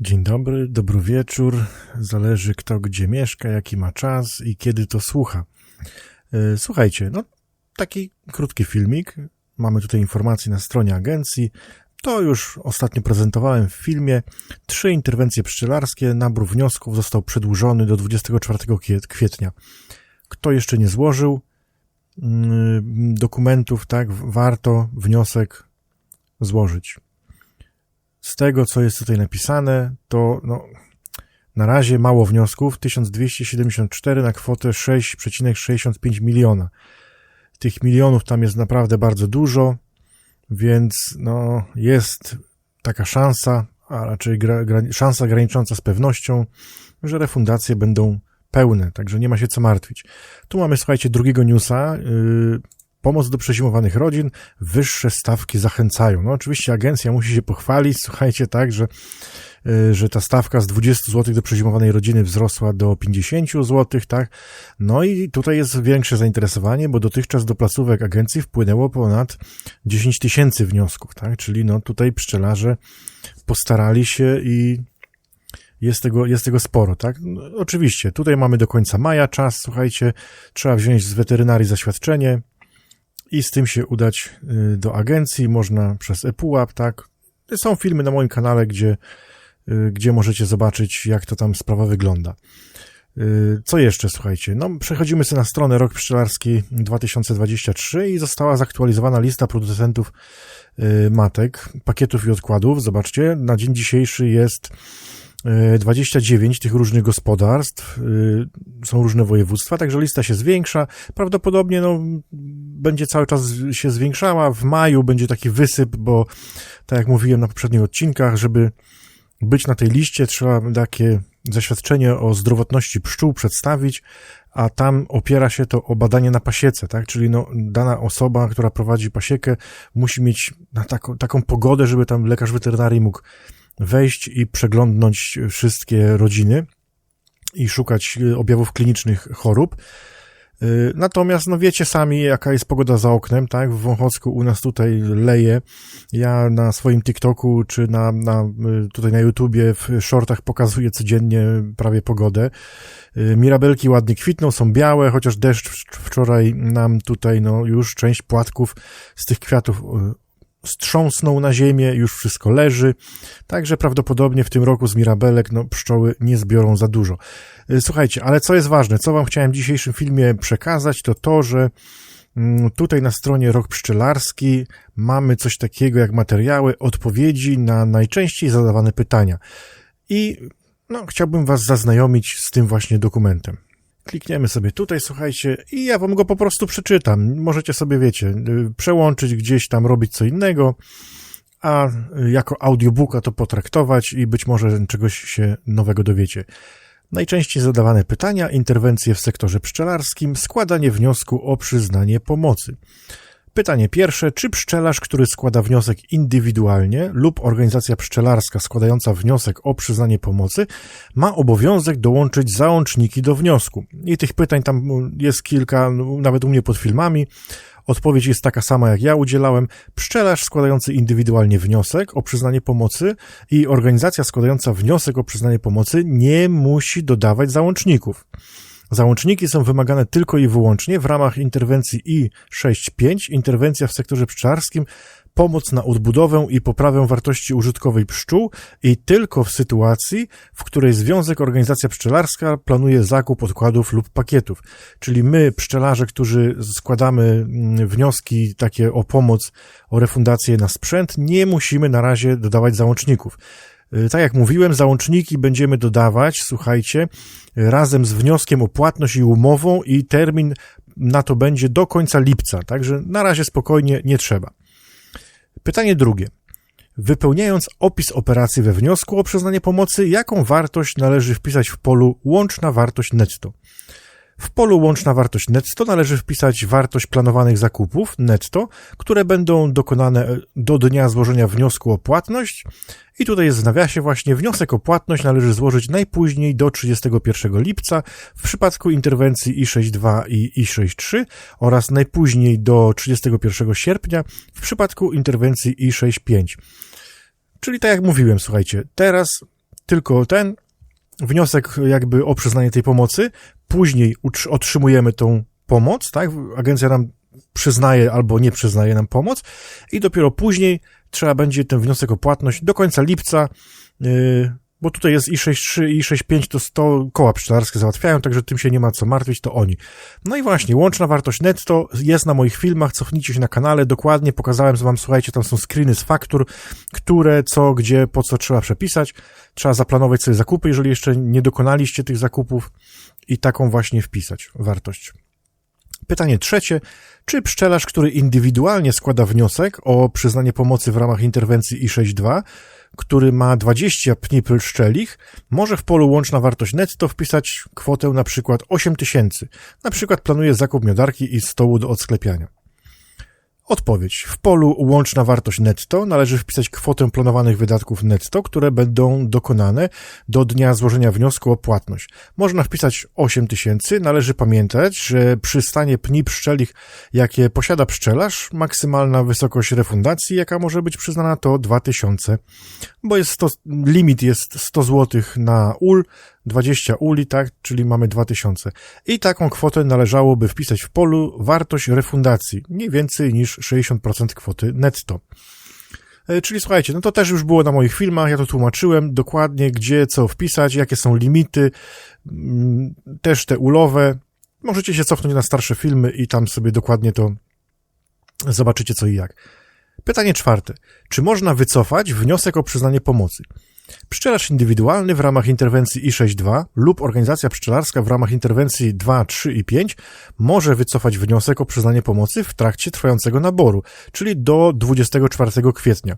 Dzień dobry, dobry wieczór. Zależy kto gdzie mieszka, jaki ma czas i kiedy to słucha. E, Słuchajcie, no taki krótki filmik. Mamy tutaj informacje na stronie agencji. To już ostatnio prezentowałem w filmie. Trzy interwencje pszczelarskie. Nabór wniosków został przedłużony do 24 kwiet- kwietnia. Kto jeszcze nie złożył mm, dokumentów, tak, warto wniosek złożyć z tego, co jest tutaj napisane, to no, na razie mało wniosków, 1274 na kwotę 6,65 miliona. Tych milionów tam jest naprawdę bardzo dużo, więc no, jest taka szansa, a raczej gra, gra, szansa granicząca z pewnością, że refundacje będą pełne, także nie ma się co martwić. Tu mamy, słuchajcie, drugiego newsa, yy, Pomoc do przezimowanych rodzin, wyższe stawki zachęcają. No oczywiście agencja musi się pochwalić, słuchajcie, tak, że, y, że ta stawka z 20 zł do przezimowanej rodziny wzrosła do 50 zł, tak. No i tutaj jest większe zainteresowanie, bo dotychczas do placówek agencji wpłynęło ponad 10 tysięcy wniosków, tak, czyli no tutaj pszczelarze postarali się i jest tego, jest tego sporo, tak? No, oczywiście, tutaj mamy do końca maja czas, słuchajcie, trzeba wziąć z weterynarii zaświadczenie, i z tym się udać y, do agencji, można przez ePUAP, tak. Są filmy na moim kanale, gdzie, y, gdzie możecie zobaczyć, jak to tam sprawa wygląda. Y, Co jeszcze, słuchajcie? No, przechodzimy sobie na stronę Rok Pszczelarski 2023 i została zaktualizowana lista producentów matek, pakietów i odkładów. Zobaczcie, na dzień dzisiejszy jest 29 tych różnych gospodarstw, są różne województwa, także lista się zwiększa. Prawdopodobnie no, będzie cały czas się zwiększała. W maju będzie taki wysyp, bo tak jak mówiłem na poprzednich odcinkach, żeby być na tej liście, trzeba takie zaświadczenie o zdrowotności pszczół przedstawić, a tam opiera się to o badanie na pasiece, tak? Czyli no, dana osoba, która prowadzi pasiekę, musi mieć na taką pogodę, żeby tam lekarz weterynarii mógł wejść i przeglądnąć wszystkie rodziny i szukać objawów klinicznych chorób. Natomiast, no wiecie sami, jaka jest pogoda za oknem, tak? W Wąchocku u nas tutaj leje. Ja na swoim TikToku, czy na, na, tutaj na YouTubie w shortach pokazuję codziennie prawie pogodę. Mirabelki ładnie kwitną, są białe, chociaż deszcz wczoraj nam tutaj, no już część płatków z tych kwiatów strząsnął na ziemię, już wszystko leży, także prawdopodobnie w tym roku z Mirabelek no, pszczoły nie zbiorą za dużo. Słuchajcie, ale co jest ważne, co wam chciałem w dzisiejszym filmie przekazać, to to, że tutaj na stronie Rok Pszczelarski mamy coś takiego jak materiały, odpowiedzi na najczęściej zadawane pytania. I no, chciałbym was zaznajomić z tym właśnie dokumentem. Klikniemy sobie tutaj, słuchajcie, i ja wam go po prostu przeczytam. Możecie sobie, wiecie, przełączyć gdzieś tam, robić co innego, a jako audiobooka to potraktować i być może czegoś się nowego dowiecie. Najczęściej zadawane pytania, interwencje w sektorze pszczelarskim, składanie wniosku o przyznanie pomocy. Pytanie pierwsze, czy pszczelarz, który składa wniosek indywidualnie lub organizacja pszczelarska składająca wniosek o przyznanie pomocy ma obowiązek dołączyć załączniki do wniosku? I tych pytań tam jest kilka, nawet u mnie pod filmami. Odpowiedź jest taka sama, jak ja udzielałem. Pszczelarz składający indywidualnie wniosek o przyznanie pomocy i organizacja składająca wniosek o przyznanie pomocy nie musi dodawać załączników. Załączniki są wymagane tylko i wyłącznie w ramach interwencji I6.5, interwencja w sektorze pszczelarskim, pomoc na odbudowę i poprawę wartości użytkowej pszczół i tylko w sytuacji, w której Związek Organizacja Pszczelarska planuje zakup odkładów lub pakietów. Czyli my, pszczelarze, którzy składamy wnioski takie o pomoc, o refundację na sprzęt, nie musimy na razie dodawać załączników. Tak jak mówiłem, załączniki będziemy dodawać, słuchajcie, razem z wnioskiem o płatność i umową i termin na to będzie do końca lipca, także na razie spokojnie nie trzeba. Pytanie drugie. Wypełniając opis operacji we wniosku o przyznanie pomocy, jaką wartość należy wpisać w polu łączna wartość netto? W polu łączna wartość netto należy wpisać wartość planowanych zakupów netto, które będą dokonane do dnia złożenia wniosku o płatność. I tutaj jest w nawiasie właśnie wniosek o płatność należy złożyć najpóźniej do 31 lipca w przypadku interwencji I62 i I63 oraz najpóźniej do 31 sierpnia w przypadku interwencji I65. Czyli tak jak mówiłem, słuchajcie, teraz tylko ten wniosek jakby o przyznanie tej pomocy, później otrzymujemy tą pomoc, tak? Agencja nam przyznaje albo nie przyznaje nam pomoc i dopiero później trzeba będzie ten wniosek o płatność do końca lipca yy, bo tutaj jest i 6.3 i 6.5 to 100 koła pszczelarskie załatwiają, także tym się nie ma co martwić, to oni. No i właśnie, łączna wartość netto jest na moich filmach, cofnijcie się na kanale, dokładnie pokazałem wam, słuchajcie, tam są screeny z faktur, które, co, gdzie, po co trzeba przepisać. Trzeba zaplanować sobie zakupy, jeżeli jeszcze nie dokonaliście tych zakupów i taką właśnie wpisać wartość. Pytanie trzecie. Czy pszczelarz, który indywidualnie składa wniosek o przyznanie pomocy w ramach interwencji I62, który ma 20 pni szczelich, może w polu łączna wartość netto wpisać kwotę na przykład 8000. Na przykład planuje zakup miodarki i stołu do odsklepiania. Odpowiedź. W polu łączna wartość netto należy wpisać kwotę planowanych wydatków netto, które będą dokonane do dnia złożenia wniosku o płatność. Można wpisać 8 tysięcy. Należy pamiętać, że przy stanie pni pszczelich, jakie posiada pszczelarz, maksymalna wysokość refundacji, jaka może być przyznana, to 2000, bo jest 100, limit jest 100 zł na ul, 20 uli, tak, czyli mamy 2000. I taką kwotę należałoby wpisać w polu wartość refundacji, nie więcej niż 60% kwoty netto. E, czyli słuchajcie, no to też już było na moich filmach, ja to tłumaczyłem dokładnie, gdzie co wpisać, jakie są limity, mm, też te ulowe. Możecie się cofnąć na starsze filmy i tam sobie dokładnie to zobaczycie co i jak. Pytanie czwarte. Czy można wycofać wniosek o przyznanie pomocy? Pszczelarz indywidualny w ramach interwencji I6.2 lub organizacja pszczelarska w ramach interwencji 2, 3 i 5 może wycofać wniosek o przyznanie pomocy w trakcie trwającego naboru, czyli do 24 kwietnia.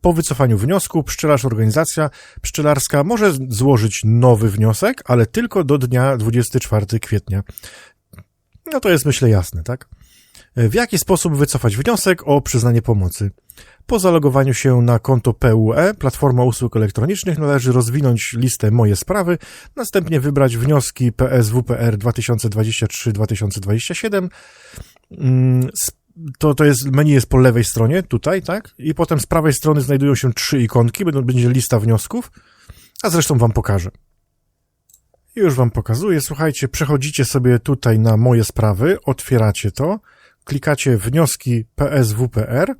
Po wycofaniu wniosku pszczelarz organizacja pszczelarska może złożyć nowy wniosek, ale tylko do dnia 24 kwietnia. No to jest myślę jasne, tak? W jaki sposób wycofać wniosek o przyznanie pomocy? Po zalogowaniu się na konto PUE, Platforma Usług Elektronicznych, należy rozwinąć listę Moje Sprawy, następnie wybrać wnioski PSWPR 2023-2027. Mm, to, to jest, menu jest po lewej stronie, tutaj, tak? I potem z prawej strony znajdują się trzy ikonki, będą, będzie lista wniosków, a zresztą wam pokażę. Już wam pokazuję, słuchajcie, przechodzicie sobie tutaj na Moje Sprawy, otwieracie to, klikacie wnioski PSWPR,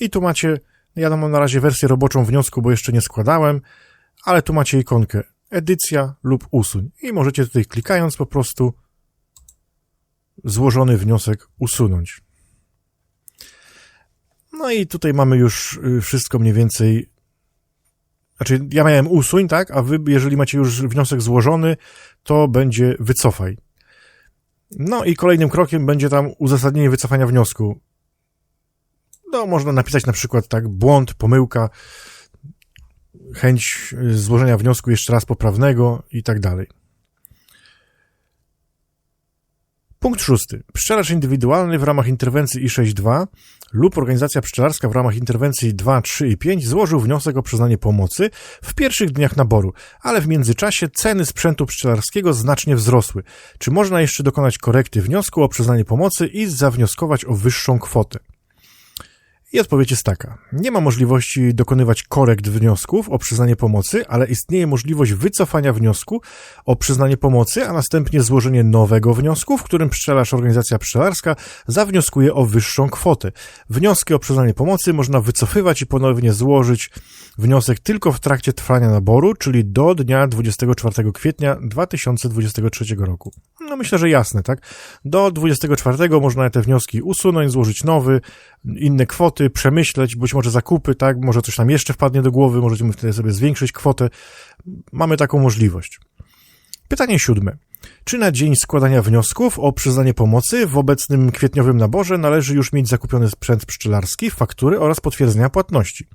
i tu macie, ja mam na razie wersję roboczą wniosku, bo jeszcze nie składałem, ale tu macie ikonkę edycja lub usuń. I możecie tutaj klikając po prostu złożony wniosek usunąć. No i tutaj mamy już y, wszystko mniej więcej. Znaczy, ja miałem usuń, tak? A wy, jeżeli macie już wniosek złożony, to będzie wycofaj. No i kolejnym krokiem będzie tam uzasadnienie wycofania wniosku no, można napisać na przykład tak, błąd, pomyłka, chęć złożenia wniosku jeszcze raz poprawnego i tak dalej. Punkt szósty. Pszczelarz indywidualny w ramach interwencji I6.2 lub organizacja pszczelarska w ramach interwencji 2, 3 i 5 złożył wniosek o przyznanie pomocy w pierwszych dniach naboru, ale w międzyczasie ceny sprzętu pszczelarskiego znacznie wzrosły. Czy można jeszcze dokonać korekty wniosku o przyznanie pomocy i zawnioskować o wyższą kwotę? I odpowiedź jest taka. Nie ma możliwości dokonywać korekt wniosków o przyznanie pomocy, ale istnieje możliwość wycofania wniosku o przyznanie pomocy, a następnie złożenie nowego wniosku, w którym pszczelarz organizacja pszczelarska zawnioskuje o wyższą kwotę. Wnioski o przyznanie pomocy można wycofywać i ponownie złożyć wniosek tylko w trakcie trwania naboru, czyli do dnia 24 kwietnia 2023 roku. No myślę, że jasne, tak? Do 24 można te wnioski usunąć, złożyć nowy, inne kwoty, przemyśleć, być może zakupy, tak? Może coś tam jeszcze wpadnie do głowy, możemy wtedy sobie zwiększyć kwotę. Mamy taką możliwość. Pytanie siódme. Czy na dzień składania wniosków o przyznanie pomocy w obecnym kwietniowym naborze należy już mieć zakupiony sprzęt pszczelarski, faktury oraz potwierdzenia płatności?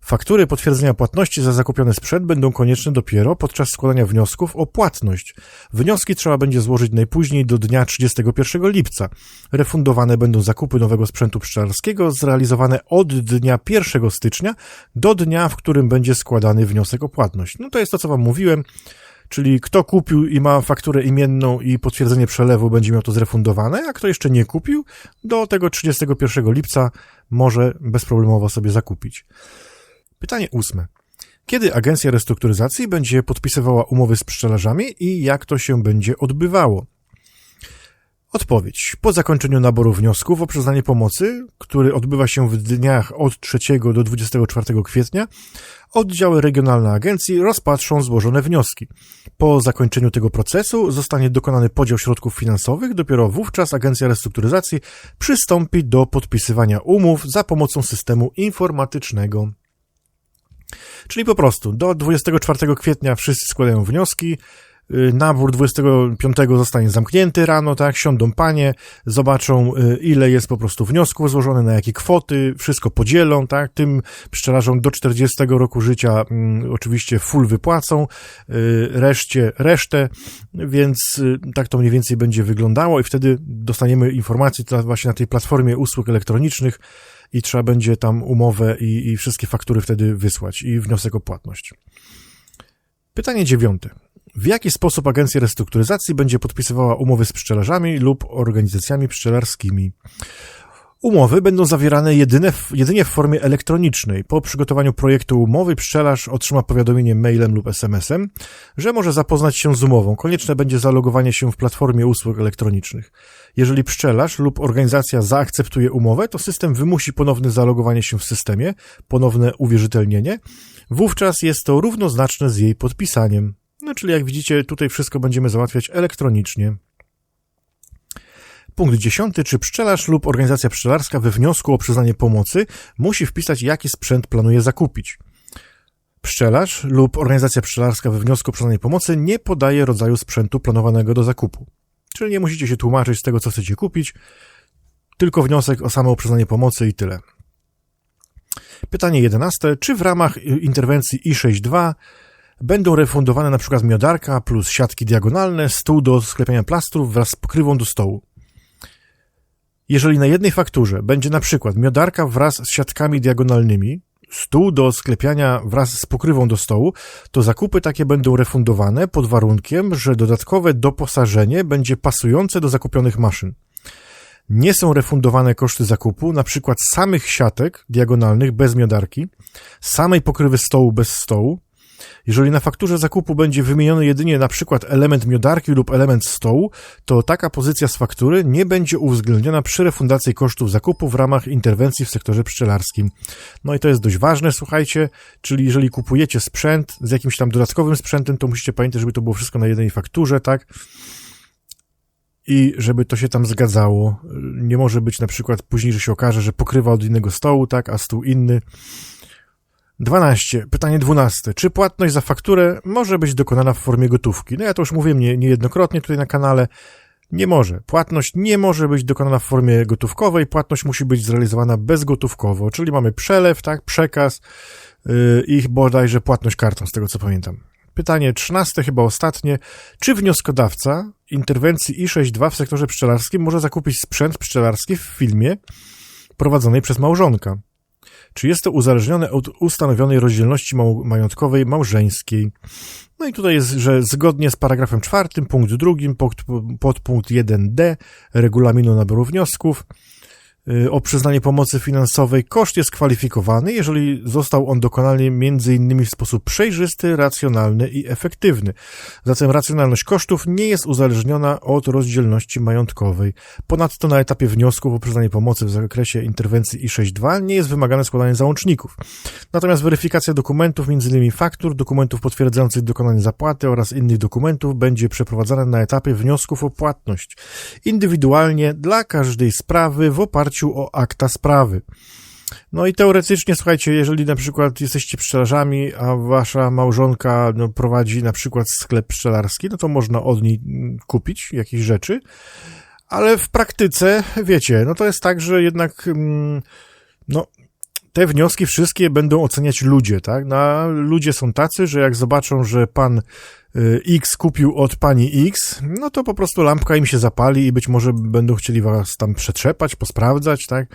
Faktury potwierdzenia płatności za zakupiony sprzęt będą konieczne dopiero podczas składania wniosków o płatność. Wnioski trzeba będzie złożyć najpóźniej do dnia 31 lipca. Refundowane będą zakupy nowego sprzętu pszczelarskiego zrealizowane od dnia 1 stycznia do dnia, w którym będzie składany wniosek o płatność. No to jest to, co Wam mówiłem. Czyli kto kupił i ma fakturę imienną i potwierdzenie przelewu, będzie miał to zrefundowane, a kto jeszcze nie kupił, do tego 31 lipca może bezproblemowo sobie zakupić. Pytanie ósme. Kiedy agencja restrukturyzacji będzie podpisywała umowy z pszczelarzami i jak to się będzie odbywało? Odpowiedź. Po zakończeniu naboru wniosków o przyznanie pomocy, który odbywa się w dniach od 3 do 24 kwietnia, oddziały regionalne agencji rozpatrzą złożone wnioski. Po zakończeniu tego procesu zostanie dokonany podział środków finansowych, dopiero wówczas agencja restrukturyzacji przystąpi do podpisywania umów za pomocą systemu informatycznego. Czyli po prostu do 24 kwietnia wszyscy składają wnioski, Y, nabór 25 zostanie zamknięty rano, tak, siądą panie, zobaczą y, ile jest po prostu wniosków złożonych, na jakie kwoty, wszystko podzielą, tak, tym pszczelarzom do 40 roku życia mm, oczywiście full wypłacą, y, reszcie resztę, więc tak to mniej więcej będzie wyglądało i wtedy dostaniemy informacje właśnie na tej platformie usług elektronicznych i trzeba będzie tam umowę i, i wszystkie faktury wtedy wysłać i wniosek o płatność. Pytanie dziewiąte. W jaki sposób agencja restrukturyzacji będzie podpisywała umowy z pszczelarzami lub organizacjami pszczelarskimi? Umowy będą zawierane jedyne, jedynie w formie elektronicznej. Po przygotowaniu projektu umowy pszczelarz otrzyma powiadomienie mailem lub SMS-em, że może zapoznać się z umową. Konieczne będzie zalogowanie się w platformie usług elektronicznych. Jeżeli pszczelarz lub organizacja zaakceptuje umowę, to system wymusi ponowne zalogowanie się w systemie, ponowne uwierzytelnienie. Wówczas jest to równoznaczne z jej podpisaniem. No, czyli jak widzicie, tutaj wszystko będziemy załatwiać elektronicznie. Punkt dziesiąty. Czy pszczelarz lub organizacja pszczelarska we wniosku o przyznanie pomocy musi wpisać, jaki sprzęt planuje zakupić? Pszczelarz lub organizacja pszczelarska we wniosku o przyznanie pomocy nie podaje rodzaju sprzętu planowanego do zakupu. Czyli nie musicie się tłumaczyć z tego, co chcecie kupić, tylko wniosek o samo przyznanie pomocy i tyle. Pytanie jedenaste. Czy w ramach interwencji I62 Będą refundowane przykład miodarka plus siatki diagonalne, stół do sklepiania plastrów wraz z pokrywą do stołu. Jeżeli na jednej fakturze będzie na przykład miodarka wraz z siatkami diagonalnymi, stół do sklepiania wraz z pokrywą do stołu, to zakupy takie będą refundowane pod warunkiem, że dodatkowe doposażenie będzie pasujące do zakupionych maszyn. Nie są refundowane koszty zakupu, na przykład samych siatek diagonalnych bez miodarki, samej pokrywy stołu bez stołu, jeżeli na fakturze zakupu będzie wymieniony jedynie na przykład element miodarki lub element stołu, to taka pozycja z faktury nie będzie uwzględniona przy refundacji kosztów zakupu w ramach interwencji w sektorze pszczelarskim. No i to jest dość ważne, słuchajcie, czyli jeżeli kupujecie sprzęt z jakimś tam dodatkowym sprzętem, to musicie pamiętać, żeby to było wszystko na jednej fakturze, tak? i żeby to się tam zgadzało. Nie może być na przykład później, że się okaże, że pokrywa od innego stołu, tak, a stół inny. 12. Pytanie 12. Czy płatność za fakturę może być dokonana w formie gotówki? No ja to już mówiłem nie, niejednokrotnie tutaj na kanale. Nie może. Płatność nie może być dokonana w formie gotówkowej. Płatność musi być zrealizowana bezgotówkowo, czyli mamy przelew, tak, przekaz yy, i bodajże płatność kartą, z tego co pamiętam. Pytanie 13, chyba ostatnie. Czy wnioskodawca interwencji I62 w sektorze pszczelarskim może zakupić sprzęt pszczelarski w filmie prowadzonej przez małżonka? Czy jest to uzależnione od ustanowionej rozdzielności majątkowej małżeńskiej? No i tutaj jest, że zgodnie z paragrafem czwartym, punkt drugim, podpunkt 1d regulaminu naboru wniosków, o przyznanie pomocy finansowej, koszt jest kwalifikowany, jeżeli został on dokonany m.in. w sposób przejrzysty, racjonalny i efektywny. Zatem racjonalność kosztów nie jest uzależniona od rozdzielności majątkowej. Ponadto na etapie wniosków o przyznanie pomocy w zakresie interwencji I62 nie jest wymagane składanie załączników. Natomiast weryfikacja dokumentów, m.in. faktur, dokumentów potwierdzających dokonanie zapłaty oraz innych dokumentów będzie przeprowadzana na etapie wniosków o płatność. Indywidualnie dla każdej sprawy w oparciu oparciu o akta sprawy. No i teoretycznie, słuchajcie, jeżeli na przykład jesteście pszczelarzami, a wasza małżonka no, prowadzi na przykład sklep pszczelarski, no to można od niej kupić jakieś rzeczy, ale w praktyce, wiecie, no to jest tak, że jednak, mm, no, te wnioski wszystkie będą oceniać ludzie, tak? No, ludzie są tacy, że jak zobaczą, że pan y, X kupił od pani X, no to po prostu lampka im się zapali i być może będą chcieli was tam przetrzepać, posprawdzać, tak?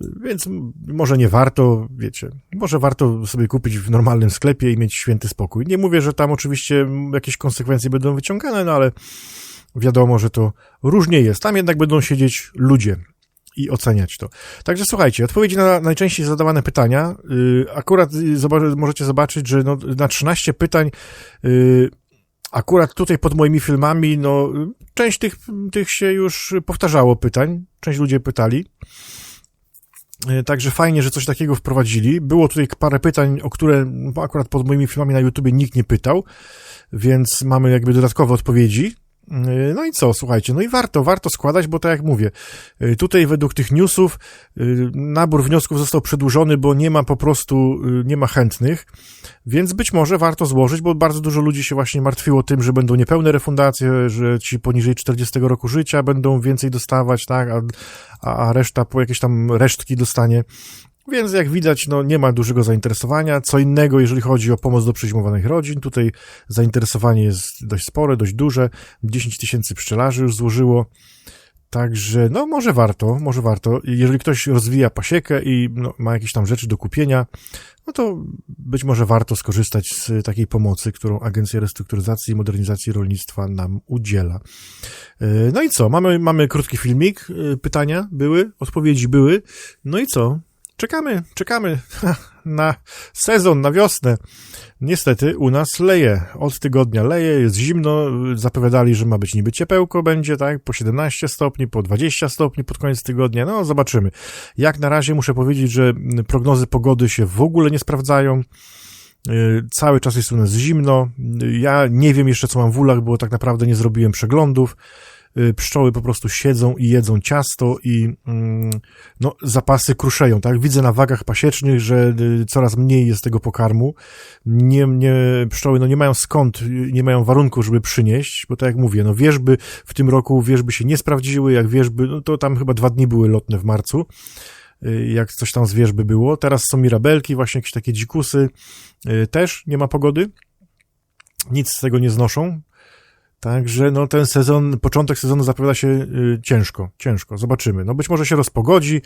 Więc może nie warto, wiecie, może warto sobie kupić w normalnym sklepie i mieć święty spokój. Nie mówię, że tam oczywiście jakieś konsekwencje będą wyciągane, no ale wiadomo, że to różnie jest. Tam jednak będą siedzieć ludzie. I oceniać to. Także słuchajcie, odpowiedzi na najczęściej zadawane pytania. Yy, akurat zobac- możecie zobaczyć, że no, na 13 pytań yy, akurat tutaj pod moimi filmami, no część tych, tych się już powtarzało pytań, część ludzie pytali. Także fajnie, że coś takiego wprowadzili. Było tutaj parę pytań, o które akurat pod moimi filmami na YouTubie nikt nie pytał, więc mamy jakby dodatkowe odpowiedzi. Yy, No i co, słuchajcie, no i warto, warto składać, bo tak jak mówię, yy, tutaj według tych newsów yy, nabór wniosków został przedłużony, bo nie ma po prostu, nie ma chętnych, więc być może warto złożyć, bo bardzo dużo ludzi się właśnie martwiło tym, że będą niepełne refundacje, że ci poniżej 40 roku życia będą więcej dostawać, tak, a a reszta po jakieś tam resztki dostanie. Więc jak widać, no nie ma dużego zainteresowania. Co innego, jeżeli chodzi o pomoc do przeźmowanych rodzin. Tutaj zainteresowanie jest dość spore, dość duże. 10 tysięcy pszczelarzy już złożyło. Także, no może warto, może warto. Jeżeli ktoś rozwija pasiekę i no, ma jakieś tam rzeczy do kupienia, no to być może warto skorzystać z takiej pomocy, którą Agencja Restrukturyzacji i Modernizacji Rolnictwa nam udziela. Yy, No i co? Mamy, mamy krótki filmik. Yy, Pytania były, odpowiedzi były. No i co? Czekamy, czekamy na sezon, na wiosnę. Niestety u nas leje. Od tygodnia leje, jest zimno. Zapowiadali, że ma być niby ciepełko będzie, tak? Po 17 stopni, po 20 stopni pod koniec tygodnia. No, zobaczymy. Jak na razie muszę powiedzieć, że prognozy pogody się w ogóle nie sprawdzają. Yy, Cały czas jest u nas zimno. Ja nie wiem jeszcze, co mam w ulach, bo tak naprawdę nie zrobiłem przeglądów. Yy, Pszczoły po prostu siedzą i jedzą ciasto i mm, no, zapasy kruszeją, tak? Widzę na wagach pasiecznych, że y, coraz mniej jest tego pokarmu. Nie, nie, pszczoły no, nie mają skąd, y, nie mają warunków, żeby przynieść, bo tak jak mówię, no wierzby w tym roku wierzby się nie sprawdziły, jak wierzby, no to tam chyba dwa dni były lotne w marcu y, jak coś tam z wierzby było. Teraz są mirabelki, właśnie jakieś takie dzikusy. Y, Też nie ma pogody. Nic z tego nie znoszą. Także no ten sezon, początek sezonu zapowiada się y, ciężko, ciężko. Zobaczymy. No być może się rozpogodzi.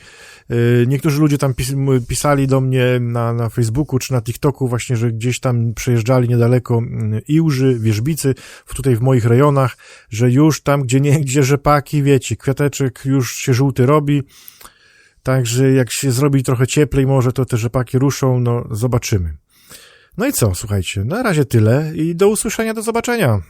Y, niektórzy ludzie tam pis pisali do mnie na, na Facebooku czy na TikToku właśnie, że gdzieś tam przejeżdżali niedaleko y, Iłży, Wierzbicy, w, tutaj w moich rejonach, że już tam, gdzie nie, gdzie rzepaki, wiecie, kwiateczek już się żółty robi. Także jak się zrobi trochę cieplej, może to te rzepaki ruszą, no zobaczymy. No i co, słuchajcie, na razie tyle i do usłyszenia, do zobaczenia.